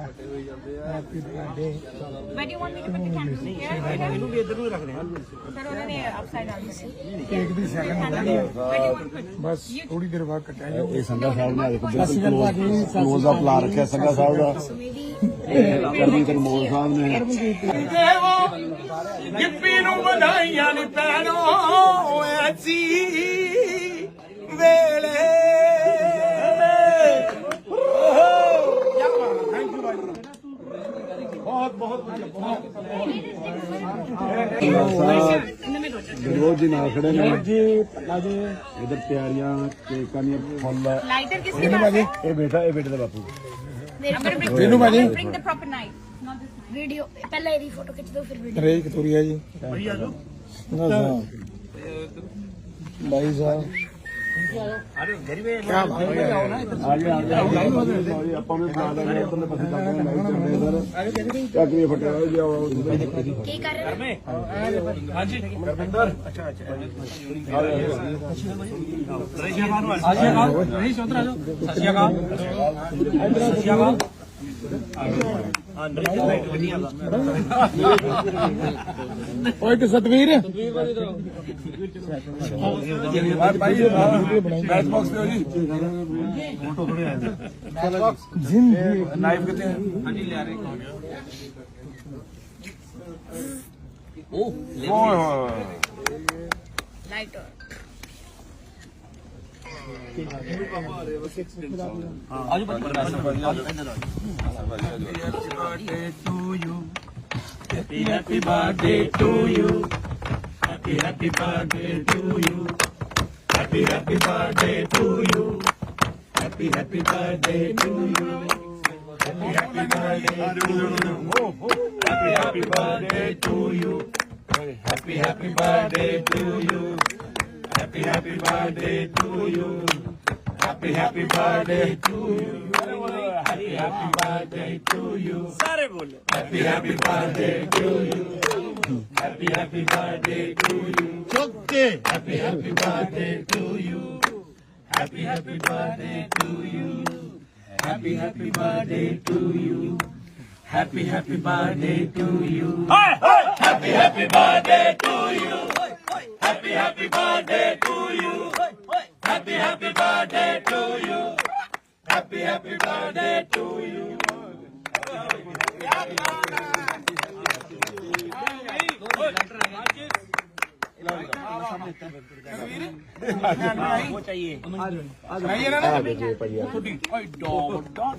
Where do you want me to put the candles? Here? ਇਹਨੂੰ ਵੀ ਇੱਧਰ ਨੂੰ ਹੀ ਰੱਖਦੇ ਆ Sir, ਉਹਨਾਂ ਨੇ upside down ਕਰੇ। Cake the second Where do you want to put? ਬਸ ਥੋੜੀ ਦੇਰ ਬਾਅਦ ਕੱਟਿਆ ਜਾਊ ਇਹ ਸੰਗਾ ਸਾਹਿਬ ਨੇ ਦੇਖੋ ਬਿਲਕੁਲ ਕਲੋਜ਼ ਦਾ ਪਲਾਨ ਰੱਖਿਆ ਸੰਗਾ ਸਾਹਿਬ ਦਾ ਕਰਮੀ ਕਰਮੋਲ ਸਾਹਿਬ ਨੇ ਗਿੱਪੀ ਨੂੰ ਵਧਾਈਆਂ ਨੀ ਪੈਣੋ ਐਸੀ ਵੇਲੇ ਬਹੁਤ ਬਹੁਤ ਵਧੀਆ ਬਹੁਤ ਰੋਜ਼ ਨਾ ਖੜੇ ਨੇ ਜੀ ਜੀ ਇਧਰ ਪਿਆਰੀਆਂ ਕੇਕਾਂ ਦੀਆਂ ਫੁੱਲ। ਲਾਈਟਰ ਕਿਸ ਦੀ ਬਾਜੀ ਇਹ ਬੇਟਾ ਇਹ ਬੇਟੇ ਦਾ ਬਾਪੂ। ਰੇਨੂ ਬਾਜੀ bring the proper night not this video ਪਹਿਲਾਂ ਇਹਦੀ ਫੋਟੋ ਖਿੱਚ ਦੋ ਫਿਰ ਵੀਡੀਓ ਰੇ ਕਤੂਰੀਆ ਜੀ। ਭਾਈ ਆ ਜਾਓ। ਨਾ ਸਾਹਿਬ ਭਾਈ ਸਾਹਿਬ। ਚੱਕਰੀ ਫਟਿਆ ਹੋਇਆ ਜੀ ਆਓ ਕੀ ਕਰ ਰਹੇ ਹੋ ਹਾਂਜੀ ਕਰਮਿੰਦਰ ਅੱਛਾ ਅੱਛਾ ਸਤਿ ਸ਼੍ਰੀ ਅਕਾਲ ਨਹੀਂ ਸੋਤਰਾ ਜੋ ਸਤਿ ਸ਼੍ਰੀ ਅਕਾਲ ਸਤਿ ਸ਼੍ਰੀ ਅਕਾਲ ਓਏ ਤੇ ਸਤਵੀਰ? ਸਤਵੀਰ ਬਾਰੇ ਇਧਰ ਆਓ ਭਾਈ ਮੈਚ ਬਾਕਸ ਤੇ ਹੋ ਜੀ। ਫੋਟੋ ਥੋੜੇ ਆਏ ਮੈਚ ਬਾਕਸ ਜਿੰਦਗੀ ਨਾਈਫ ਕਿਤੇ ਹਾਂਜੀ ਲੈ ਰਹੇ ਕੌਣ ਓ ਓਏ ਹੋਏ lighter Happy happy birthday to you. Happy happy birthday to you. Happy happy birthday to you. Happy happy birthday to you. Happy happy birthday to you. Happy happy birthday to you. Happy happy birthday to you. Happy, happy birthday to you. Happy, happy birthday to you. Happy, happy birthday to you. Happy, happy birthday to you. Happy, happy birthday to you. Happy, happy birthday to you. Happy, happy birthday to you. Happy, happy birthday to you. Happy, happy birthday to you. Happy, happy birthday to you. Happy happy birthday to you. Happy happy birthday to you. Happy happy birthday to you. ਨਹੀਂ ਇਹਨਾਂ ਨੇ ਆ ਦੇਖੋ ਭਾਈ ਆ ਓਏ ਡੋਬ ਡੋਬ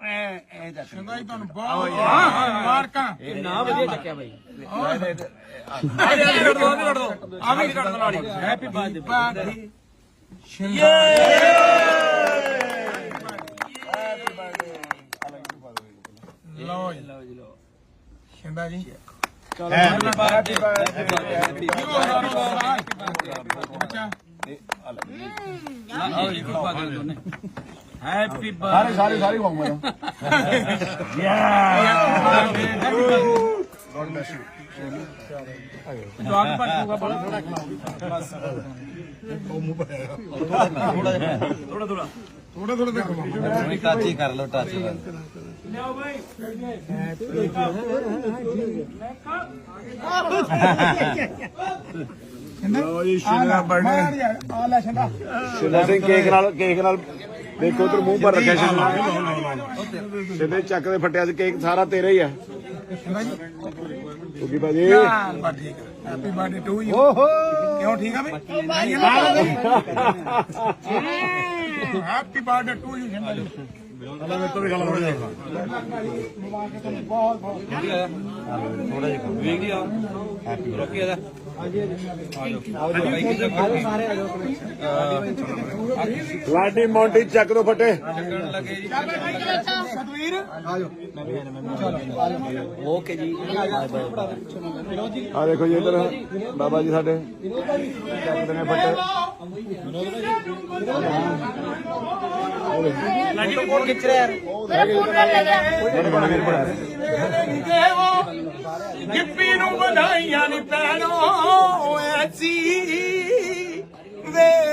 ਇਹ ਦਾ Shanghai ਤੁਹਾਨੂੰ ਬਹੁਤ ਮਾਰਕਾਂ ਇਹ ਨਾ ਵਧੀਆ ਚੱਕਿਆ ਬਾਈ। ਆ ਵੀ ਕੱਢ ਦੋ ਲਾੜੀ ਹੈਪੀ ਬਰਥਡੇ। ਲਓ ਜੀ। ਲਓ ਜੀ ਲਓ। Shinda ji. Happy birthday. Happy birthday. ਬੱਚਾ। ਇਹ ਆ ਲੈ ਲਓ ਜੀ ਕੋਈ ਪਾਗਲ ਦੋਨੇ ਹੈਪੀ ਸਾਰੇ ਸਾਰੇ ਸਾਰੇ ਖਾਉਂਗਾ ਯਾ ਥੋੜਾ ਥੋੜਾ ਥੋੜਾ ਥੋੜਾ ਥੋੜਾ ਥੋੜਾ ਦੇਖੋ ਟਾਚੀ ਕਰ ਲਓ ਟਾਚ ਲਿਓ ਭਾਈ ਲੋ ਜੀ ਲੈ ਸ਼ਿਲਾ ਸ਼ਿਲਾ ਕੇਕ ਨਾਲ ਕੇਕ ਨਾਲ ਦੇਖੋ ਉਧਰ ਮੂੰਹ ਪਰ ਰੱਖਿਆ ਸ਼ਿੰਦਾ ਸ਼ਿੰਦੇ ਚੱਕ ਦੇ ਫਟਿਆ ਸੀ ਕੇਕ ਸਾਰਾ ਤੇਰਾ ਹੀ ਆ। ਕਿਉਂਕਿ ਭਾਜੀ। ਠੀਕ ਹੈਪੀ ਬਰਥਡੇ ਟੂ ਯੂ ਓਹੋ। ਕਿਉਂ ਠੀਕ ਆ ਬਈ? Happy birthday to you Shinda ji. ਅਲਾ ਮੇਰੇ ਤੋਂ ਵੀ ਗੱਲ ਹੋ ਜਾਏ ਬਹੁਤ ਬਹੁਤ ਥੋੜਾ ਜਿਹਾ ਵੇਖ ਲਿਆ। ਹੈਪੀ ਰੋਕੀ ਇਹਦਾ ਲਾਡੀ ਮੌਂਟੀ ਚੱਕ ਦੋ ਫੱਟੇ। ਓਕੇ ਜੀ ਆ ਦੇਖੋ ਜੀ ਇੱਧਰ ਬਾਬਾ ਜੀ ਸਾਡੇ। ਚੱਕਦੇ ਨੇ ਫੱਟੇ ਮੇਰਾ ਫੋਨ ਕਰ ਲੈ ਗਿਆ ਗਿੱਪੀ ਨੂੰ ਵਧਾਈਆਂ ਨੀ ਪੈਣੋ ਐਸੀ ਵੇ